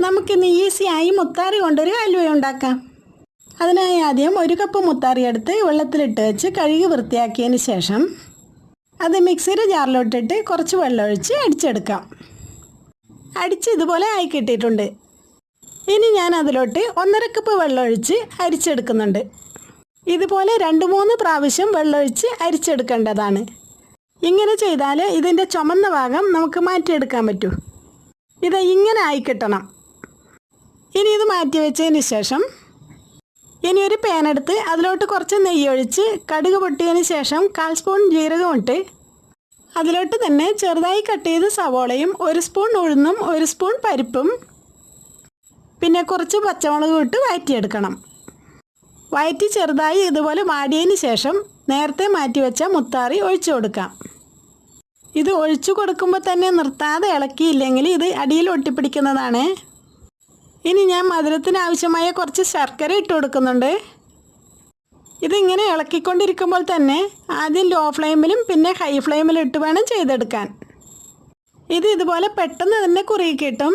നമുക്കിന്ന് ഈസിയായി മുത്താറി കൊണ്ടൊരു ഹൽവ ഉണ്ടാക്കാം. അതിനായി ആദ്യം ഒരു കപ്പ് മുത്താറി എടുത്ത് വെള്ളത്തിലിട്ട് വെച്ച് കഴുകി വൃത്തിയാക്കിയതിന് ശേഷം അത് മിക്സിയുടെ ജാറിലോട്ടിട്ട് കുറച്ച് വെള്ളമൊഴിച്ച് അടിച്ചെടുക്കാം. അടിച്ച് ഇതുപോലെ ആയി കിട്ടിയിട്ടുണ്ട്. ഇനി ഞാൻ അതിലോട്ട് ഒന്നര കപ്പ് വെള്ളമൊഴിച്ച് അരിച്ചെടുക്കുന്നുണ്ട്. ഇതുപോലെ രണ്ട് മൂന്ന് പ്രാവശ്യം വെള്ളമൊഴിച്ച് അരിച്ചെടുക്കേണ്ടതാണ്. ഇങ്ങനെ ചെയ്താൽ ഇതിന്റെ ചുമന്ന ഭാഗം നമുക്ക് മാറ്റിയെടുക്കാൻ പറ്റൂ. ഇത് ഇങ്ങനെ ആയി കിട്ടണം. ഇനി ഇത് മാറ്റി വെച്ചതിന് ശേഷം ഇനി ഒരു പാൻ എടുത്ത് അതിലോട്ട് കുറച്ച് നെയ്യൊഴിച്ച് കടുക് പൊട്ടിയതിന് ശേഷം കാൽ സ്പൂൺ ജീരകം ഇട്ട് അതിലോട്ട് തന്നെ ചെറുതായി കട്ട് ചെയ്ത് സവോളയും ഒരു സ്പൂൺ ഉഴുന്നും ഒരു സ്പൂൺ പരിപ്പും പിന്നെ കുറച്ച് പച്ചമുളകും ഇട്ട് വഴറ്റിയെടുക്കണം വയറ്റി ചെറുതായി ഇതുപോലെ വാടിയതിന് ശേഷം നേരത്തെ മാറ്റി വെച്ച മുത്താറി ഒഴിച്ചു കൊടുക്കാം. ഇത് ഒഴിച്ചു കൊടുക്കുമ്പോൾ തന്നെ നിർത്താതെ ഇളക്കിയില്ലെങ്കിൽ ഇത് അടിയിൽ ഒട്ടിപ്പിടിക്കുന്നതാണ്. ഇനി ഞാൻ മധുരത്തിന് ആവശ്യമായ കുറച്ച് ശർക്കര ഇട്ട് കൊടുക്കുന്നുണ്ട്. ഇതിങ്ങനെ ഇളക്കിക്കൊണ്ടിരിക്കുമ്പോൾ തന്നെ ആദ്യം ലോ ഫ്ലെയിമിലും പിന്നെ ഹൈ ഫ്ലെയിമിലും ഇട്ട് വേണം ചെയ്തെടുക്കാൻ. ഇത് ഇതുപോലെ പെട്ടെന്ന് തന്നെ കുറുകി കിട്ടും.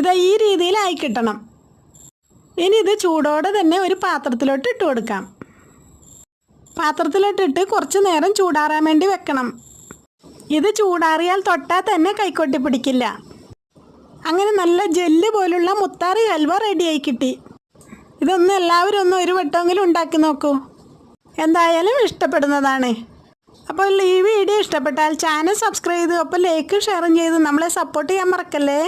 ഇത് ഈ രീതിയിലായി കിട്ടണം. ഇനി ഇത് ചൂടോടെ തന്നെ ഒരു പാത്രത്തിലോട്ട് ഇട്ട് കൊടുക്കാം. പാത്രത്തിലോട്ടിട്ട് കുറച്ച് നേരം ചൂടാറാൻ വേണ്ടി വെക്കണം. ഇത് ചൂടാറിയാൽ തൊട്ടാൽ തന്നെ കൈക്കൊട്ടി പിടിക്കില്ല. അങ്ങനെ നല്ല ജെല്ല് പോലുള്ള മുത്താറി ഹൽവ റെഡിയായി കിട്ടി. ഇതൊന്ന് എല്ലാവരും ഒന്ന് ഒരു വട്ടമെങ്കിലും ഉണ്ടാക്കി നോക്കൂ. എന്തായാലും ഇഷ്ടപ്പെടുന്നതാണ്. അപ്പോൾ ഈ വീഡിയോ ഇഷ്ടപ്പെട്ടാൽ ചാനൽ സബ്സ്ക്രൈബ് ചെയ്തു അപ്പോൾ ലൈക്കും ഷെയറും ചെയ്ത് നമ്മളെ സപ്പോർട്ട് ചെയ്യാൻ മറക്കല്ലേ?